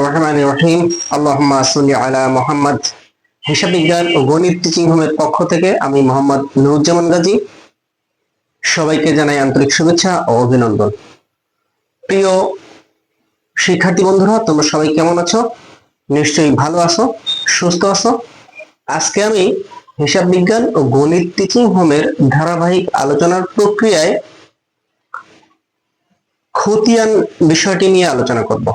রহমান রহিম। আলা মুহাম্মদ। হিসাব বিজ্ঞান ও গণিত টিচিং হোমের পক্ষ থেকে আমি মোহাম্মদ নুরুজ্জামান গাজী। সবাইকে জানাই আন্তরিক শুভেচ্ছা ও অভিনন্দন। প্রিয় শিক্ষার্থী বন্ধুরা, তোমরা সবাই কেমন আছো? নিশ্চয়ই ভালো আছো, সুস্থ আছো। আজকে আমি হিসাব বিজ্ঞান ও গণিত টিচিং হোমের ধারাবাহিক আলোচনার প্রক্রিয়ায় খতিয়ান বিষয়টি নিয়ে আলোচনা করব।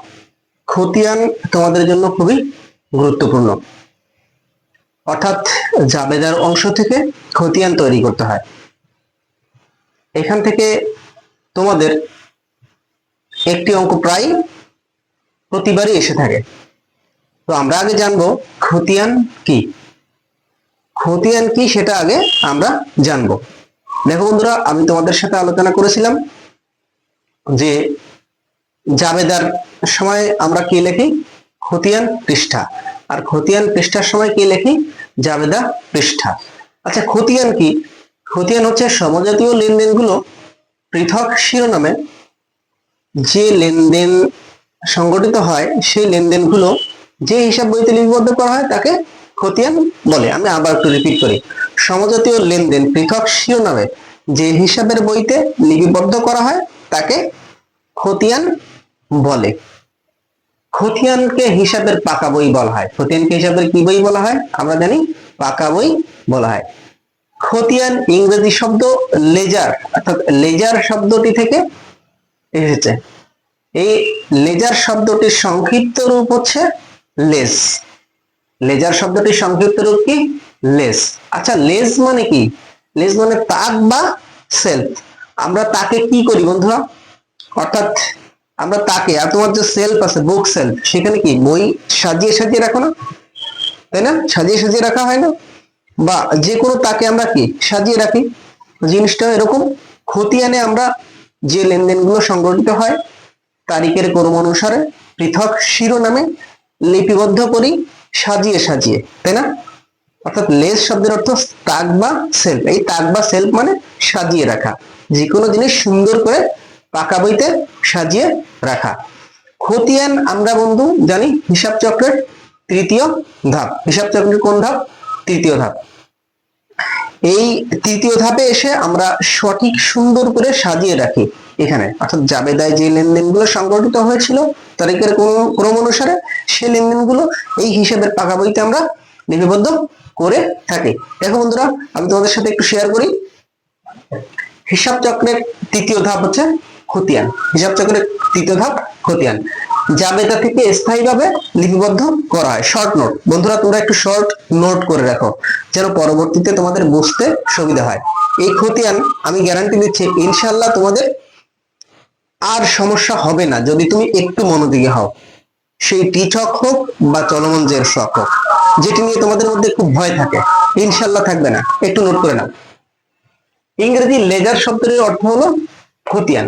খতিয়ান তোমাদের জন্য খুবই গুরুত্বপূর্ণ। অর্থাৎ জাবেদার অংশ থেকে খতিয়ান তৈরি করতে হয়। এখান থেকে তোমাদের একটি অঙ্ক প্রায় প্রতিবারই এসে থাকে। তো আমরা আগে জানব খতিয়ান কি? খতিয়ান কি সেটা আগে আমরা জানব। দেখো বন্ধুরা, আমি তোমাদের সাথে আলোচনা করেছিলাম যে জাবেদার সময় আমরা কি লিখি? খতিয়ান পৃষ্ঠা। আর খতিয়ান পৃষ্ঠার সময় কি লিখি? জাবেদা পৃষ্ঠা। আচ্ছা খতিয়ান কি? খতিয়ান হচ্ছে সমজাতীয় লেনদেনগুলো পৃথক শিরোনামে যে লেনদেন সংগঠিত হয়, সেই লেনদেনগুলো যে হিসাব বইতে লিপিবদ্ধ করা হয় তাকে খতিয়ান বলে। আমি আবার একটু রিপিট করি। সমজাতীয় লেনদেন পৃথক শিরোনামে যে হিসাবের বইতে লিপিবদ্ধ করা হয় তাকে খতিয়ান বলে। খতিয়ানকে হিসাবের পাকা বই বলা হয়। খতিয়ানকে হিসাবের কি বই বলা হয়? আমরা জানি পাকা বই বলা হয়। খতিয়ান ইংরেজি শব্দ লেজার, অর্থাৎ লেজার শব্দটি থেকে এসেছে। এই লেজার শব্দটির সংক্ষিপ্ত রূপ হচ্ছে লেস। লেজার শব্দটির সংক্ষিপ্ত রূপ কি? লেস। আচ্ছা লেস মানে কি? লেস মানে তাক বা সেলফ। আমরা তাকে কি করি বন্ধুরা? অর্থাৎ আমরা তাকে, আর তোমার যে সেলফ আছে বুক সেলফ সেখানে কি বই সাজিয়ে সাজিয়ে রাখো না? তাই না? সাজিয়ে সাজিয়ে রাখা হয় না? বা যে কোনো তাকে আমরা কি সাজিয়ে রাখি? জিনিসটা এরকম, খতিয়ানে আমরা যে লেনদেনগুলো সংগঠিত হয়, তারিখের ক্রম অনুসারে পৃথক শিরোনামে লিপিবদ্ধ করি, সাজিয়ে সাজিয়ে, তাই না? অর্থাৎ লেস শব্দের অর্থ তাক বা সেলফ এই তাক বা সেলফ মানে সাজিয়ে রাখা। যে কোনো জিনিস সুন্দর করে পাকা বইতে সাজিয়ে রাখা। খতিয়ান আমরা বন্ধু জানি, হিসাব চক্রের তৃতীয় ধাপ। হিসাব চক্রের কোন ধাপ? তৃতীয় ধাপ। এই তৃতীয় ধাপে এসে আমরা সঠিক সুন্দর করে সাজিয়ে রাখি এখানে। অর্থাৎ জাবেদায় যে লেনদেনগুলো সংগঠিত হয়েছিল, তারিখের কোন- ক্রম অনুসারে সেই লেনদেনগুলো এই হিসাবের পাকা বইতে আমরা লিপিবদ্ধ করে থাকি। দেখো বন্ধুরা, আমি তোমাদের সাথে একটু শেয়ার করি। হিসাব চক্রের তৃতীয় ধাপ হচ্ছে খতিয়ান। হিসাব চক্রের তৃতীয় ধাপ খতিয়ান। জাবেদা থেকে স্থায়ীভাবে লিপিবদ্ধ করা হয়। শর্ট নোট বন্ধুরা, তোমরা একটু শর্ট নোট করে রাখো, যেন পরবর্তীতে তোমাদের বুঝতে সুবিধা হয়। এই খতিয়ান, আমি গ্যারান্টি দিচ্ছি ইনশাল্লাহ তোমাদের আর সমস্যা হবে না, যদি তুমি একটু মনোযোগী হও। সেই টি ছক হোক বা চলমান জের শখ হোক, যেটি নিয়ে তোমাদের মধ্যে খুব ভয় থাকে ইনশাল্লাহ থাকবে না। একটু নোট করে নাও। ইংরেজি লেজার শব্দের অর্থ হলো খতিয়ান।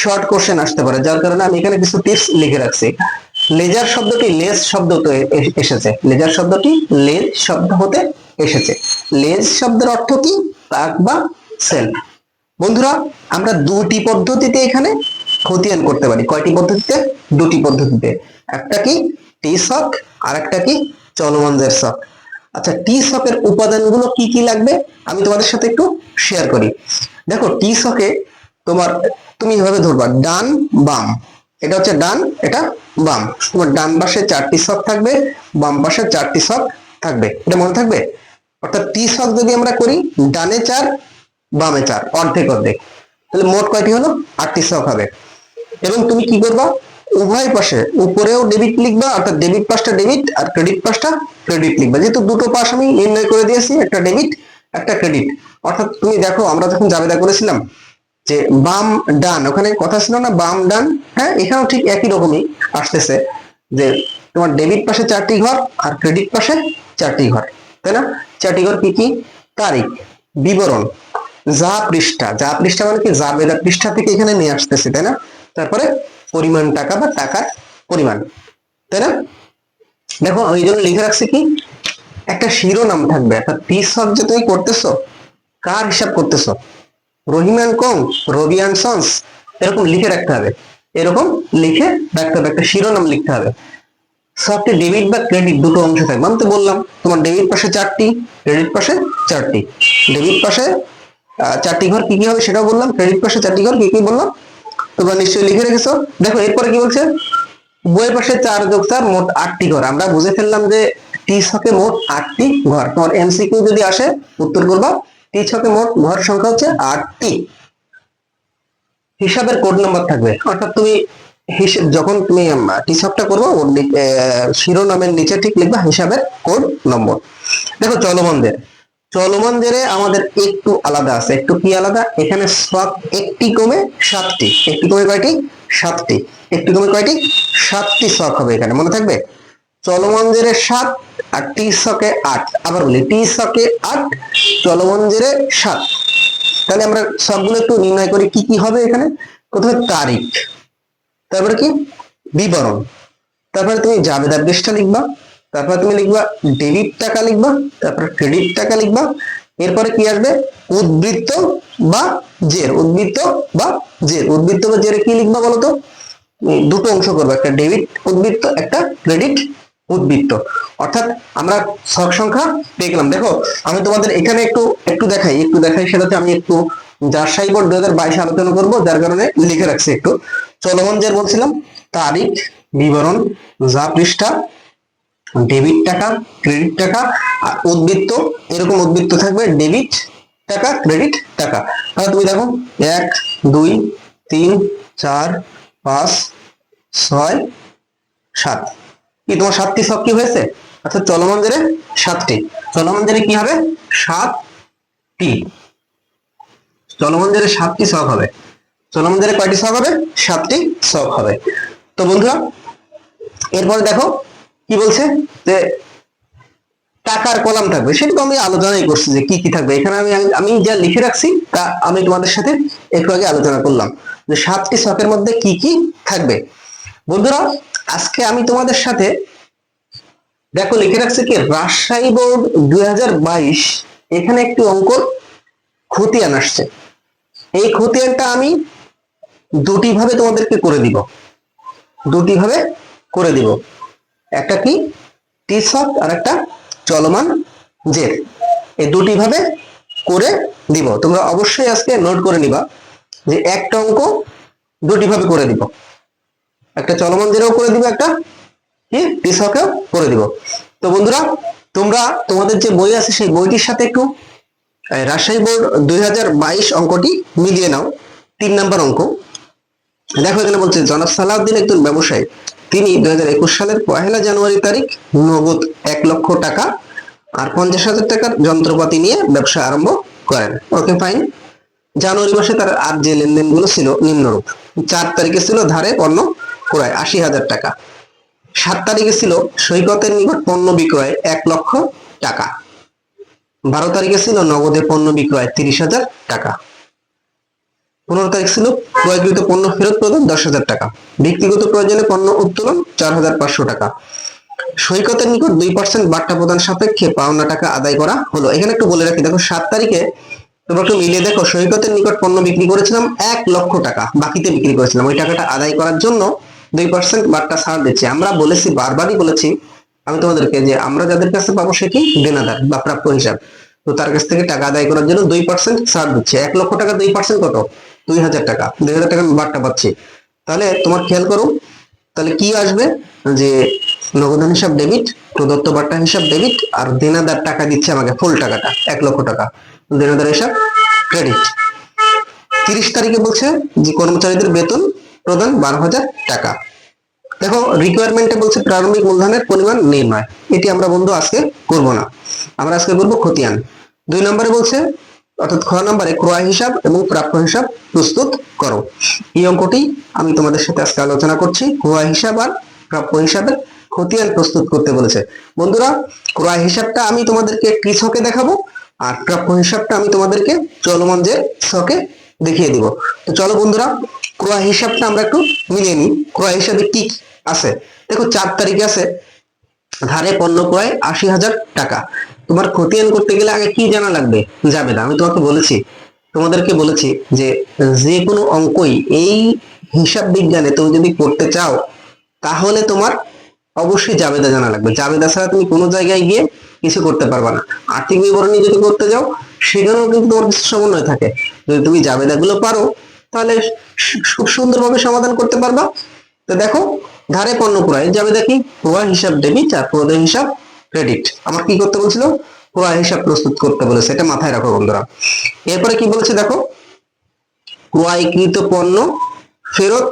শর্ট কোশ্চেন আসতে পারে, যার কারণে আমি এখানে কিছু টিপস লিখে রাখছি। লেজার শব্দটি লেজ শব্দ এসেছে। লেজার শব্দটি লেজ শব্দ হতে এসেছে। লেজ শব্দের অর্থ কি? তাক বা সেল বন্ধুরা, আমরা দুটি পদ্ধতিতে এখানে খতিয়ান করতে পারি। কয়টি পদ্ধতিতে? দুটি পদ্ধতিতে। একটা কি? টি শক আর একটা কি? চলমান জের শক আচ্ছা টি শকের উপাদানগুলো কি কি লাগবে? আমি তোমাদের সাথে একটু শেয়ার করি। দেখো টি শকে তোমার তুমি এভাবে ধরবা, ডান, বাম। এটা হচ্ছে ডান, এটা বাম। তোমার ডান পাশে চারটি শক থাকবে, বাম পাশে চারটি শক থাকবে। এটা মনে থাকবে? অর্থাৎ টি শক যদি আমরা করি, ডানে চার, বামে চার, অর্ধেক অর্ধেক। তাহলে মোট কয়টি হলো? আটটি শক হবে। এবং তুমি কি করবা? উভয় পাশে, উপরেও ডেবিট লিখবা, অর্থাৎ ডেবিট পাশটা ডেবিট আর ক্রেডিট পাশটা ক্রেডিট লিখবা। যেহেতু দুটো পাশ আমি নির্ণয় করে দিয়েছি, একটা ডেবিট একটা ক্রেডিট অর্থাৎ তুমি দেখো, আমরা যখন জাবেদা করেছিলাম যে বাম ডান, ওখানে কথা ছিল না, বাম ডান হ্যাঁ এখানেও ঠিক একই রকমই আসতেছে যে তোমার ডেবিট পাশে চারটি ঘর আর ক্রেডিট পাশে চারটি ঘর, তাই না? চারটি ঘর কি কি? তারিখ, বিবরণ, যা পৃষ্ঠা যা পৃষ্ঠা মানে কি? যা বেদা পৃষ্ঠা থেকে এখানে নিয়ে আসতেছে, তাই না? তারপরে পরিমাণ টাকা বা টাকার পরিমাণ, তাই না? দেখো, ওই জন্য লিখে রাখছি কি? একটা শিরোনাম থাকবে একটা পিস অফ যে তুমি করতেছো, কার হিসাব করতেছো? রহিমান কং রবি অ্যান্ড সন্স, এরকম লিখে রাখতে হবে। এরকম লিখে একটা একটা শিরোনাম লিখতে হবে। সবটি ডেবিট বা ক্রেডিট দুটো অংশ থাকবে। আমি তো বললাম, তোমার ডেবিট পাশে চারটি ক্রেডিট পাশে চারটি। ডেবিট পাশে চারটি ঘর কি কি হবে সেটাও বললাম। ক্রেডিট পাশে চারটি ঘর কি কি বললাম? তোমরা নিশ্চয়ই লিখে রেখেছো। দেখো, এরপরে কি বলছে? বইয়ের পাশে চার যোগ চার, মোট আটটি ঘর। আমরা বুঝে ফেললাম যে টি ছকে মোট আটটি ঘর। তোমার এমসিকিউ যদি আসে, উত্তর করবা টি ছকে মোট ঘর সংখ্যা হচ্ছে আটটি। হিসাবের কোড নাম্বার থাকবে। অর্থাৎ তুমি হিসেব যখন তুমি টি ছকটা করব শিরোনামের নিচে ঠিক লিখবা হিসাবের কোড নম্বর দেখো চলমানদের। চলমানদের আমাদের একটু আলাদা আছে। একটু কি আলাদা? এখানে সব একটি কমে সাতটি। একটি কমে কয়টি? সাতটি। একটি কমে কয়টি? সাতটি শখ হবে এখানে। মনে থাকবে? চলমান জেরে সাত আর টি শকে আট। আবার বলি টি শকে আট চলমান জেরে সাত। তাহলে আমরা সবগুলো একটু নির্ণয় করি, কি কি হবে এখানে? প্রথমে তারিখ, তারপরে কি? বিবরণ। তারপরে তুমি জাবেদার পৃষ্ঠা লিখবা, তারপরে তুমি লিখবা ডেবিট টাকা লিখবা, তারপরে ক্রেডিট টাকা লিখবা, এরপরে কি আসবে? উদ্বৃত্ত বা জের, উদ্বৃত্ত বা জের। উদ্বৃত্ত বা জেরে কি লিখবা বলো তো দুটো অংশ করব, একটা ডেবিট উদ্বৃত্ত, একটা ক্রেডিট উদ্বৃত্ত। অর্থাৎ আমরা সব সংখ্যা পেয়ে গেলাম। দেখো, আমি তোমাদের এখানে একটু একটু দেখাই একটু দেখাই সেটাতে আমি একটু রাজশাহী বোর্ড দুই হাজার বাইশে আলোচনা করব, যার কারণে লিখে রাখছি একটু। চলমান যে বলছিলাম, তারিখ, বিবরণ, যা পৃষ্ঠা, ডেবিট টাকা, ক্রেডিট টাকা, আর উদ্বৃত্ত, এরকম উদ্বৃত্ত থাকবে, ডেবিট টাকা, ক্রেডিট টাকা। তাহলে তুমি দেখো, এক, দুই, তিন, চার, পাঁচ, ছয়, সাত। কি, তোমার সাতটি সব কি হয়েছে? অর্থাৎ চলমান জেরে সাতটি। চলমান জেরে কি হবে? সাতটি। চলমান জেরে সাতটি শখ হবে। চলমান জেরে কয়টি শখ হবে? সাতটি শখ হবে। তো বন্ধুরা, এরপরে দেখো কি বলছে যে টাকার কলাম থাকবে। সেটা তো আমি আলোচনাই করছি যে কি কি থাকবে। এখানে আমি আমি যা লিখে রাখছি, তা আমি তোমাদের সাথে একটু আগে আলোচনা করলাম যে সাতটি শখের মধ্যে কি কি থাকবে। বন্ধুরা আজকে আমি তোমাদের সাথে, দেখো লিখে রাখছে কি, রাজশাহী বোর্ড দুই হাজার বাইশ, এখানে একটি অঙ্কর খতিয়ান আসছে। এই খতিয়ানটা আমি দুটি ভাবে তোমাদেরকে করে দিব। দুটি ভাবে করে দিব। একটা কি টি শক আর একটা চলমান জের এই দুটি ভাবে করে দিব। তোমরা অবশ্যই আজকে নোট করে নিবা যে একটা অঙ্ক দুটি ভাবে করে দিব। একটা চলমান জেরেও করে দিব একটা, কি? টি করে দিব। তো বন্ধুরা, তোমরা, তোমাদের যে বই আছে, সেই বইটির সাথে একটু রাজশাহী বোর্ড দুই অঙ্কটি মিলিয়ে নাও। তিন নাম্বার অঙ্ক। দেখো, এখানে বলছে, জনাব একজন ব্যবসায়ী। তিনি দুই হাজার একুশ সালের পহেলা জানুয়ারি তারিখ নগদ এক লক্ষ টাকা আর পঞ্চাশ হাজার টাকার যন্ত্রপাতি নিয়ে ব্যবসা আরম্ভ করেন। ওকে, ফাইন। জানুয়ারি মাসে তার আর যে লেনদেনগুলো ছিল নিম্নরূপ। চার তারিখে ছিল ধারে পণ্য ক্রয় আশি হাজার টাকা। সাত তারিখে ছিল সৈকতের নিকট পণ্য বিক্রয় এক লক্ষ টাকা। বারো তারিখে ছিল নগদে পণ্য বিক্রয় তিরিশ হাজার টাকা। পনেরো তারিখ ছিল ক্রয়কৃত পণ্য ফেরত প্রদান দশ হাজার টাকা। ব্যক্তিগত প্রয়োজনে পণ্য উত্তোলন চার হাজার পাঁচশো টাকা। সৈকতের নিকট দুই পার্সেন্ট বার্তা প্রদান সাপেক্ষে পাওনা টাকা আদায় করা হলো। এখানে একটু বলে রাখি, দেখো, সাত তারিখে তোমরা একটু মিলিয়ে দেখো, সৈকতের নিকট পণ্য বিক্রি করেছিলাম এক লক্ষ টাকা। বাকিতে বিক্রি করেছিলাম। ওই টাকাটা আদায় করার জন্য দুই পার্সেন্ট বার্তা ছাড় দিচ্ছে। আমরা বলেছি, বারবারই বলেছি, আমি তোমাদেরকে যে আমরা যাদের কাছে পাবো সেটি দেনাদার বা প্রাপ্য হিসাব। তো তার কাছ থেকে টাকা আদায় করার জন্য দুই পার্সেন্ট ছাড় দিচ্ছে। এক লক্ষ টাকা দুই পার্সেন্ট কত? দুই হাজার টাকা। দুই হাজার টাকা আমি বার্তা পাচ্ছি। তাহলে তোমার খেয়াল করো, তাহলে কি আসবে? যে নগদান হিসাব ডেবিট প্রদত্ত বার্তা হিসাব ডেবিট আর দেনাদার টাকা দিচ্ছে আমাকে ফুল টাকাটা, এক লক্ষ টাকা। দেনাদার হিসাব ক্রেডিট তিরিশ তারিখে বলছে যে কর্মচারীদের বেতন প্রদান বারো হাজার টাকা। দেখো রিকোয়ারমেন্টে বলছে প্রারম্ভিক মূলধনের পরিমাণ নির্ণয়। এটি আমরা বন্ধু আজকে করব না। আমরা আজকে করব খতিয়ান। দুই নম্বরে বলছে, অর্থাৎ খ নম্বরে ক্রয় হিসাব এবং প্রাপ্য হিসাব প্রস্তুত করো। এই অঙ্কটি আমি তোমাদের সাথে আজকে আলোচনা করছি। ক্রয় হিসাব আর প্রাপ্য হিসাবের খতিয়ান প্রস্তুত করতে বলেছে। বন্ধুরা, ক্রয় হিসাবটা আমি তোমাদেরকে ছকে দেখাবো, আর প্রাপ্য হিসাবটা আমি তোমাদেরকে চলমান যে ছকে দেখিয়ে দিব। তো চলো বন্ধুরা ক্রয় হিসাবটা আমরা একটু মিলিয়ে নিই। ক্রয় হিসাবে কি আছে? দেখো, চার তারিখে আছে, ধারে পণ্য ক্রয় আশি হাজার টাকা। তোমার খতিয়ান করতে গেলে আগে কি জানা লাগবে? যাবে না, আমি তোমাকে বলেছি। তোমাদেরকে বলেছি যে যে কোনো অঙ্কই এই হিসাব বিজ্ঞানে তুমি যদি করতে চাও, তাহলে তোমার অবশ্যই জাবেদা জানা লাগবে। জাবেদা ছাড়া তুমি কোনো জায়গায় গিয়ে কিছু করতে পারবে না। আর্থিক বিবরণী যদি করতে যাও, সেখানেও কিন্তু তোমার কিছু সমন্বয় থাকে। যদি তুমি জাবেদা গুলো পারো তাহলে খুব সুন্দরভাবে সমাধান করতে পারবা। তো দেখো, ধারে পণ্য ক্রয় জাবেদা কি ক্রয় হিসাব ডেবিট আর প্রদেয় হিসাব ক্রেডিট আমার কি করতে বলছিল? ক্রয় হিসাব প্রস্তুত করতে বলেছে, এটা মাথায় রাখো বন্ধুরা। এরপরে কি বলেছে দেখো? ক্রয়কৃত পণ্য ফেরত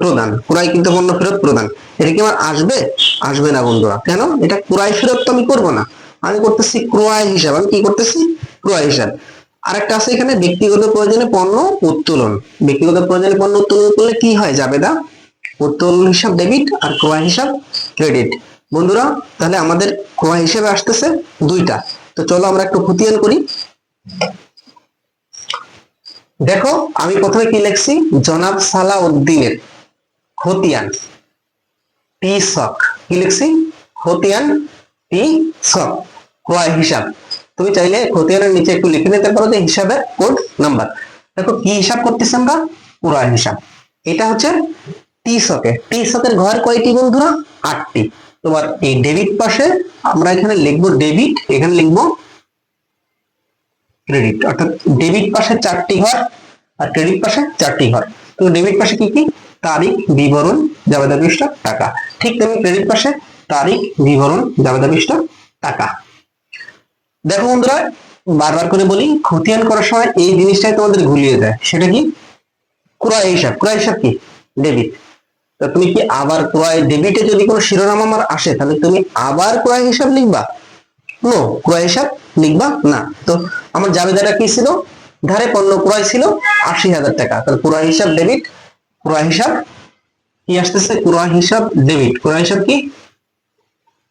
প্রদান ক্রয়কৃত পণ্য ফেরত প্রদান। এটা কি আমার আসবে? আসবে না বন্ধুরা। কেন? এটা ক্রয় ফেরত তো আমি করব না। আমি করতেছি ক্রয় হিসাব। আমি কি করতেছি? ক্রয় হিসাব। আরেকটা আছে এখানে, ব্যক্তিগত প্রয়োজনে পণ্য উত্তোলন। ব্যক্তিগত প্রয়োজনে পণ্য উত্তোলন করলে কি হয় যাবে দা? উত্তোলন হিসাব ডেবিট আর ক্রয় হিসাব ক্রেডিট বন্ধুরা, তাহলে আমাদের ক্রয় হিসাবে আসতেছে দুইটা। তো চলো আমরা একটু খতিয়ান করি। দেখো, আমি প্রথমে কি লিখছি? জনাব সালাউদ্দিনের খতিয়ান টি সক কি লিখছি? খতিয়ান টি সক ক্রয় হিসাব। তুমি চাইলে খতিয়ানের নিচে একটু লিখে নিতে পারো যে হিসাবের কোড নাম্বার। দেখো, কি হিসাব করতেছি আমরা? ক্রয় হিসাব। এটা হচ্ছে টি সকে টি সকের ঘর কয়টি বন্ধুরা? আটটি। তোমার এই ডেবিট পাশে আমরা এখানে লিখব ডেবিট এখানে লিখব ক্রেডিট অর্থাৎ ডেবিট পাশে চারটি ঘর আর ক্রেডিট পাশে চারটি ঘর। তো ডেবিট পাশে কি কি? তারিখ, বিবরণ জাবেদা পৃষ্ঠা, টাকা। ঠিক তেমনি ক্রেডিট পাশে তারিখ, বিবরণ জাবেদা পৃষ্ঠা, টাকা। দেখো বন্ধুরা, বারবার করে বলি, খতিয়ান করার সময় এই জিনিসটাই তোমাদের ঘুলিয়ে দেয়। সেটা কি? ক্রয় হিসাব। ক্রয় হিসাব কি? ডেবিট তো তুমি কি আবার ক্রয় ডেবিটে যদি কোনো শিরোনাম আমার আসে, তাহলে তুমি আবার ক্রয় হিসাব লিখবা? নো ক্রয় হিসাব লিখবা না। তো আমার জাবেদাটা কি ছিল? ধারে পণ্য ক্রয় ছিল আশি হাজার টাকা। তাহলে ক্রয় হিসাব ডেবিট ক্রয় হিসাব কি আসতেছে? ক্রয় হিসাব ডেবিট ক্রয় হিসাব কি?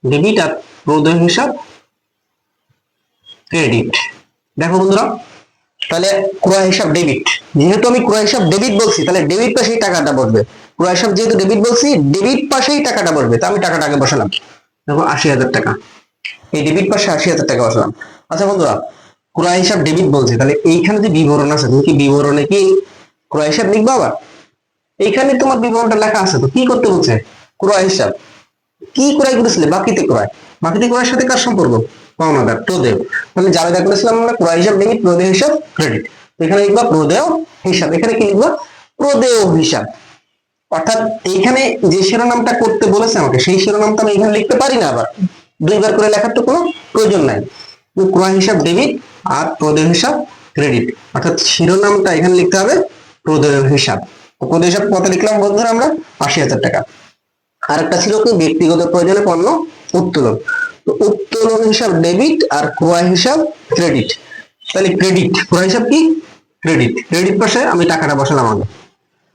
ডেবিট আর প্রদেয় হিসাব ক্রেডিট দেখো বন্ধুরা, তাহলে ক্রয় হিসাব ডেবিট যেহেতু আমি ক্রয় হিসাব ডেবিট বলছি, তাহলে ডেবিট পাশেই টাকাটা বসবে। ক্রয় হিসাব যেহেতু ডেবিট বলছি ডেবিট পাশেই টাকাটা বসবে। তা আমি টাকাটাকে বসালাম। দেখো, আশি হাজার টাকা। এই ডেবিট পাশে আশি হাজার টাকা বসালাম। আচ্ছা বন্ধুরা ক্রয় হিসাব ডেবিট বলছি, তাহলে এইখানে যে বিবরণ আছে, তুমি কি বিবরণে কি ক্রয় হিসাব লিখবা আবার? এইখানে তোমার বিবরণটা লেখা আছে, তো কি করতে বলছে? ক্রয় হিসাব কি ক্রয় করেছিলে? বাকিতে ক্রয়। বাকিতে ক্রয়ের সাথে কার সম্পর্ক? পাওনাদার প্রদেয় তাহলে জাবেদা করেছিলাম আমরা ক্রয় হিসাব ডেবিট প্রদেয় হিসাব ক্রেডিট এখানে লিখবা প্রদেয় হিসাব। এখানে কি লিখবা? প্রদেয় হিসাব। অর্থাৎ এখানে যে শিরোনামটা করতে বলেছে আমাকে, সেই শিরোনামটা আমি এখানে লিখতে পারি না আবার। দুইবার করে লেখার তো কোনো প্রয়োজন নাই। ক্রয় হিসাব ডেবিট আর প্রদেয় হিসাব ক্রেডিট অর্থাৎ শিরোনামটা এখানে লিখতে হবে প্রদেয় হিসাব। প্রদেয় হিসাব কত লিখলাম বন্ধুরা আমরা? আশি হাজার টাকা। আরেকটা ছিল কি? ব্যক্তিগত প্রয়োজনে পণ্য উত্তোলন। উত্তোলন হিসাব ডেবিট আর ক্রয় হিসাব ক্রেডিট তাহলে ক্রেডিট ক্রয় হিসাব কি? ক্রেডিট ক্রেডিট পাশে আমি টাকাটা বসালাম আগে।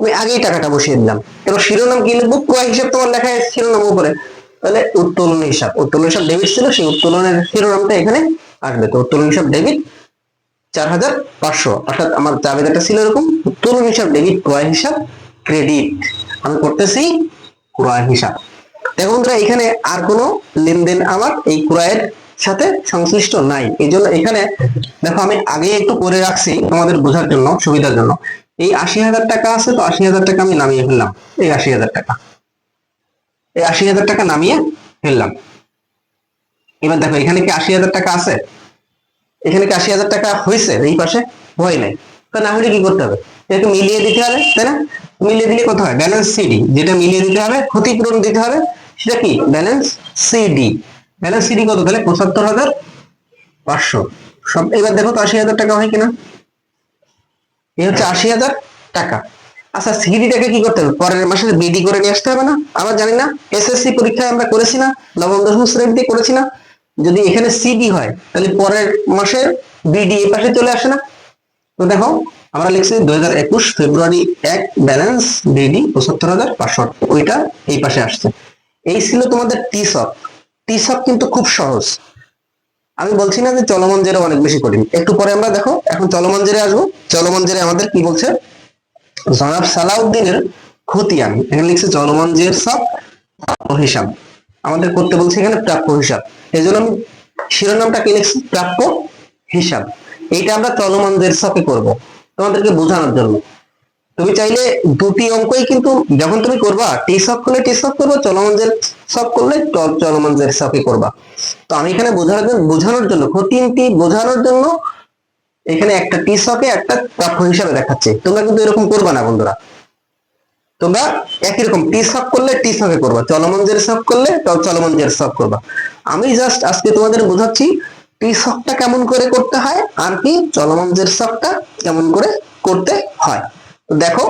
আমি আগেই টাকাটা বসিয়ে দিলাম। এবার শিরোনাম কি লিখব? ক্রয় হিসাব তোমার লেখা শিরোনাম উপরে। তাহলে উত্তোলন হিসাব। উত্তোলন হিসাব ডেবিট ছিল, সেই উত্তোলনের শিরোনামটা এখানে আসবে। তো উত্তোলন হিসাব ডেবিট চার হাজার পাঁচশো। অর্থাৎ আমার চাবিদাটা ছিল এরকম। উত্তোলন হিসাব ডেবিট ক্রয় হিসাব ক্রেডিট আমি করতেছি ক্রয় হিসাব। দেখো বন্ধুরা এখানে আর কোনো লেনদেন আমার এই ক্রয়ের সাথে সংশ্লিষ্ট নাই। এই জন্য এখানে দেখো আমি আগে একটু করে রাখছি তোমাদের বোঝার জন্য, সুবিধার জন্য। এই আশি হাজার টাকা আছে তো, আশি হাজার টাকা আমি নামিয়ে ফেললাম। এই আশি হাজার টাকা। এই আশি হাজার টাকা নামিয়ে ফেললাম। এবার দেখো, এখানে কি আশি হাজার টাকা আছে? এখানে কি আশি হাজার টাকা হয়েছে? এই পাশে হয় নাই। তা না হলে কি করতে হবে? এটাকে মিলিয়ে দিতে হবে, তাই না? মিলিয়ে দিলে কত হয়? ব্যালেন্স সিডি যেটা মিলিয়ে দিতে হবে, ক্ষতিপূরণ দিতে হবে, সেটা কি? ব্যালেন্স সিডি ব্যালেন্স সিডি কত? তাহলে পঁচাত্তর হাজার পাঁচশো। সব, এবার দেখো তো আশি হাজার টাকা হয় কিনা? এ হচ্ছে আশি হাজার টাকা। আচ্ছা সিডিটাকে কি করতে হবে? পরের মাসে বিডি করে নিয়ে আসতে হবে না? আমরা জানি না এসএসসি পরীক্ষায় আমরা করেছি না, নবম, দশম শ্রেণীতে করেছি না। যদি এখানে সিডি হয়, তাহলে পরের মাসে বিডি এই পাশে চলে আসে না? তো দেখো আমরা লিখছি দুই হাজার একুশ ফেব্রুয়ারি এক ব্যালেন্স বিডি পঁচাত্তর হাজার পাঁচশো। ওইটা এই পাশে আসছে। এই ছিল তোমাদের টি সব টি সব কিন্তু খুব সহজ। আমি বলছি না যে চলমান জেরে অনেক বেশি কঠিন। একটু পরে আমরা দেখো, এখন চলমান জেরে আসব। চলমান জেরে আমাদের কি বলছে? জনাব সালাউদ্দিনের খতিয়ান। এখানে লিখছে চলমান জের সব হিসাব। আমাদের করতে বলছে এখানে প্রাপ্য হিসাব। এই জন্য আমি শিরোনামটা কি লিখছি? প্রাপ্য হিসাব। এইটা আমরা চলমান জের শকে করব। তোমাদেরকে বোঝানোর জন্য। তুমি চাইলে দুটি অঙ্কই কিন্তু যখন তুমি করবা টি শক করলে টি শক করব, চলমান জের শক করলে চলমান জের শকে করবা। তো আমি এখানে বোঝানোর জন্য বোঝানোর জন্য তিনটি বোঝানোর জন্য এখানে একটা টি শকে একটা প্রাপ্য হিসাবে দেখাচ্ছে। তোমরা কিন্তু এরকম করবা না, বন্ধুরা। তোমরা একই রকম টি শক করলে টি শকে করবা, চলমান জের শক করলে চলমান জের শক করবা। আমি জাস্ট আজকে তোমাদের বোঝাচ্ছি টি কেমন করে করতে হয়? আর কি? চলমান জের কেমন করে করতে হয়? দেখো,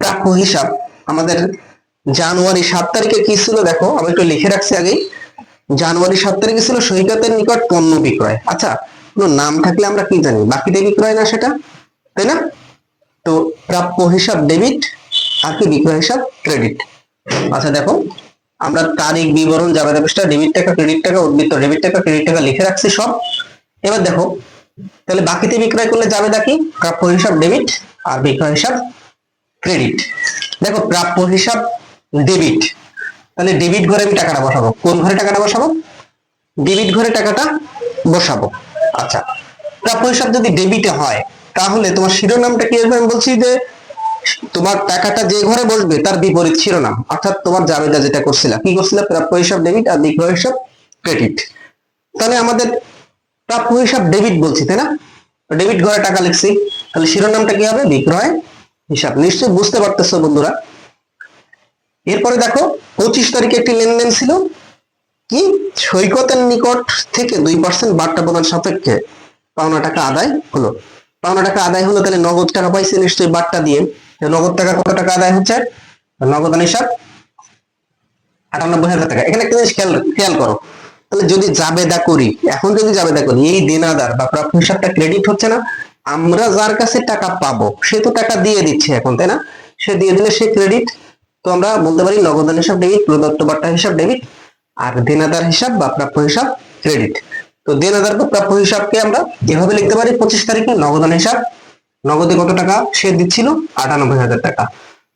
প্রাপ্য হিসাব। আমাদের জানুয়ারি সাত তারিখে কি ছিল দেখো, আমি একটু লিখে রাখছি আগেই। জানুয়ারি সাত তারিখে ছিল সৈকতের নিকট পণ্য বিক্রয়। আচ্ছা কোনো নাম থাকলে আমরা কি জানি? বাকিতে বিক্রয় না সেটা, তাই না? তো প্রাপ্য হিসাব ডেবিট আর কি বিক্রয় হিসাব ক্রেডিট আচ্ছা দেখো। আমরা তারিখ, বিবরণ যাবে পৃষ্ঠা ডেবিট টাকা ক্রেডিট টাকা, উদ্বৃত্ত ডেবিট টাকা ক্রেডিট টাকা লিখে রাখছি সব। এবার দেখো, তাহলে বাকিতে বিক্রয় করলে যাবে নাকি প্রাপ্য হিসাব ডেবিট আর বিক্রয় হিসাব ক্রেডিট দেখো, প্রাপ্য হিসাব ডেবিট তাহলে ডেবিট ঘরে আমি টাকাটা বসাবো। কোন ঘরে টাকাটা বসাবো? ডেবিট ঘরে টাকাটা বসাবো। আচ্ছা প্রাপ্য হিসাব যদি ডেবিটে হয়, তাহলে তোমার শিরোনামটা কি আমি বলছি যে তোমার টাকাটা যে ঘরে বসবে, তার বিপরীত শিরোনাম। অর্থাৎ তোমার জাবেদা যেটা করছিলা। কি করছিলা? প্রাপ্য হিসাব ডেবিট আর বিক্রয় হিসাব ক্রেডিট তাহলে আমাদের প্রাপ্য হিসাব ডেবিট বলছি, তাই না? ডেবিট ঘরে টাকা লিখছি। তাহলে শিরোনামটা কি হবে? বিক্রয় হিসাব। নিশ্চয়ই বুঝতে পারতেছো বন্ধুরা। এরপরে দেখো, পঁচিশ তারিখে একটি লেনদেন ছিল। কি? সৈকতের নিকট থেকে দুই পার্সেন্ট বার্তা প্রদান সাপেক্ষে পাওনা টাকা আদায় হলো। পাওনা টাকা আদায় হলো, তাহলে নগদ টাকা পাইছে নিশ্চয়ই বার্তা দিয়ে। নগদ টাকা কত টাকা আদায় হচ্ছে? নগদ হিসাব আটানব্বই হাজার টাকা। এখানে একটা জিনিস খেয়াল খেয়াল করো। তাহলে যদি জাবেদা করি, এখন যদি জাবেদা করি, এই দেনাদার বা প্রাপ্য হিসাবটা ক্রেডিট হচ্ছে না, আমরা যার কাছে টাকা পাবো, সে তো টাকা দিয়ে দিচ্ছে এখন, তাই না? সে দিয়ে দিলে সে ক্রেডিট তো আমরা বলতে পারি নগদান হিসাব ডেবিট প্রদত্ত বার্তা হিসাব ডেবিট আর দেনাদার হিসাব বা প্রাপ্য হিসাব ক্রেডিট তো দেনাদার বা প্রাপ্য হিসাবকে আমরা এভাবে লিখতে পারি, পঁচিশ তারিখে নগদান হিসাব নগদে কত টাকা? সে দিচ্ছিল আটানব্বই হাজার টাকা।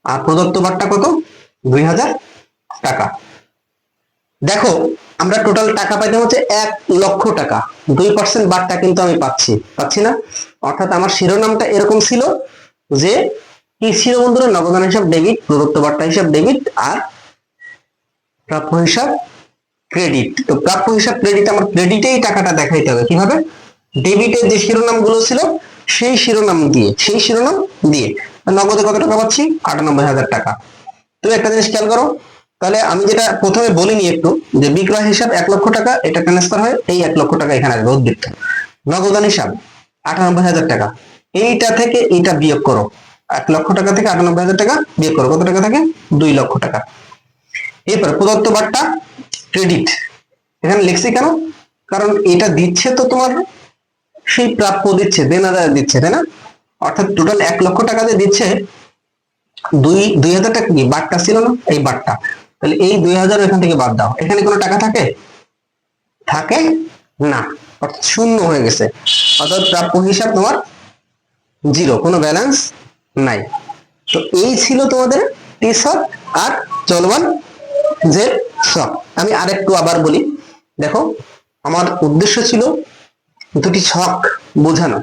আর প্রদত্ত বার্তা কত? দুই হাজার টাকা। দেখো, আমরা টোটাল টাকা পাইতে হচ্ছে এক লক্ষ টাকা। দুই পার্সেন্ট বার্তা কিন্তু আমি পাচ্ছি। পাচ্ছি না? অর্থাৎ আমার শিরোনামটা এরকম ছিল যে, কি ছিল বন্ধুরা? নগদান হিসাব ডেবিট প্রদত্ত বার্তা হিসাব ডেবিট আর প্রাপ্য হিসাব ক্রেডিট তো প্রাপ্য হিসাব ক্রেডিট আমার ক্রেডিটেই টাকাটা দেখাইতে হবে। কীভাবে? ডেবিটের যে শিরোনামগুলো ছিল সেই শিরোনাম দিয়ে, সেই শিরোনাম দিয়ে। নগদে কত টাকা পাচ্ছি? আটানব্বই হাজার টাকা। তুমি একটা জিনিস খেয়াল করো, তাহলে আমি যেটা প্রথমে বলিনি একটু, যে বিক্রয় হিসাব এক লক্ষ টাকা, এটা ট্রান্সফার হয়, এই এক লক্ষ টাকা এখানে আসবে উদ্বৃত্ত। নগদান হিসাব, আটানব্বই হাজার টাকা। এইটা থেকে এইটা বিয়োগ করো। এক লক্ষ টাকা থেকে আটানব্বই হাজার টাকা বিয়োগ করো। কত টাকা থাকে? দুই লক্ষ টাকা। এরপর প্রদত্ত বার্তা ক্রেডিট এখানে লিখছি কেন? কারণ এটা দিচ্ছে তো তোমার সেই প্রাপ্য দিচ্ছে দেনাদার দিচ্ছে, তাই না? অর্থাৎ টোটাল এক লক্ষ টাকা দিয়ে দিচ্ছে, দুই দুই হাজার টাকা কি? বাটটা ছিল না? এই বাটটা তাহলে এই দুই হাজার এখান থেকে বাদ দাও। এখানে কোনো টাকা থাকে? থাকে না। অর্থাৎ শূন্য হয়ে গেছে। অর্থাৎ প্রাপ্য হিসাব তোমার জিরো, কোনো ব্যালেন্স নাই। তো এই ছিল তোমাদের টি শক আর চলমান যে শক আমি আরেকটু আবার বলি। দেখো, আমার উদ্দেশ্য ছিল দুটি ছক বোঝানো।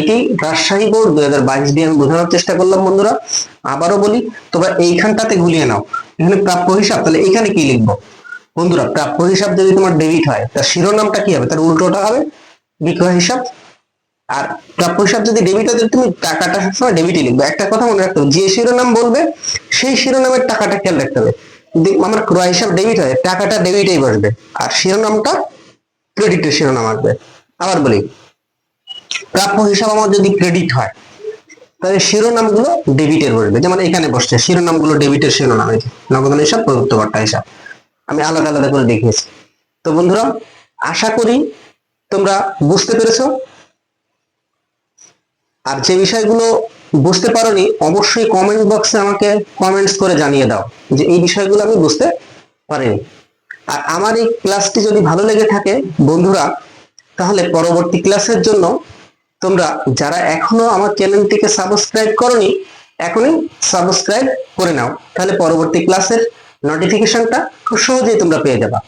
এটি রাজশাহী বোর্ড দুই হাজার বাইশ দিয়ে আমি বোঝানোর চেষ্টা করলাম, বন্ধুরা। আবারও বলি, তোমরা এইখানটাতে গুলিয়ে নাও। এখানে প্রাপ্য হিসাব, তাহলে এখানে কি লিখব? বন্ধুরা, প্রাপ্য হিসাব যদি তোমার ডেবিট হয়, তার শিরোনামটা কি হবে? তার উল্টোটা হবে বিক্রয় হিসাব। আর প্রাপ্য হিসাব যদি ডেবিট হয় তুমি টাকাটা সবসময় ডেবিটই লিখবে। একটা কথা মনে রাখতে হবে, যে শিরোনাম বলবে, সেই শিরোনামের টাকাটা খেয়াল রাখতে হবে। আমার ক্রয় হিসাব ডেবিট হয়, টাকাটা ডেবিটেই বসবে। আর শিরোনামটা ক্রেডিটের শিরোনাম আসবে। আবার বলি প্রাপ্য হিসাব আমার যদি ক্রেডিট হয় তাহলে শিরোনামগুলো ডেবিটের বসবে যেমন এখানে বসছে শিরোনামগুলো ডেবিটের শিরোনাম যে, নগদান হিসাব প্রদত্ত বার্তা হিসাব। আমি আলাদা আলাদা করে দেখিয়েছি। তো বন্ধুরা আশা করি তোমরা বুঝতে পেরেছ। আর যে বিষয়গুলো বুঝতে পারোনি অবশ্যই কমেন্ট বক্সে আমাকে কমেন্টস করে জানিয়ে দাও যে এই বিষয়গুলো আমি বুঝতে পারিনি। আর আমার এই ক্লাসটি যদি ভালো লেগে থাকে বন্ধুরা তাহলে পরবর্তী ক্লাসের জন্য তোমরা যারা এখনও আমার চ্যানেলটিকে সাবস্ক্রাইব করনি, এখনই সাবস্ক্রাইব করে নাও। তাহলে পরবর্তী ক্লাসের নোটিফিকেশনটা খুব সহজেই তোমরা পেয়ে যাবা।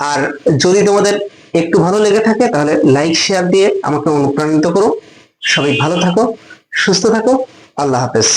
আর যদি তোমাদের একটু ভালো লেগে থাকে, তাহলে লাইক, শেয়ার দিয়ে আমাকে অনুপ্রাণিত করো। সবাই ভালো থাকো, সুস্থ থাকো। আল্লাহ হাফেজ।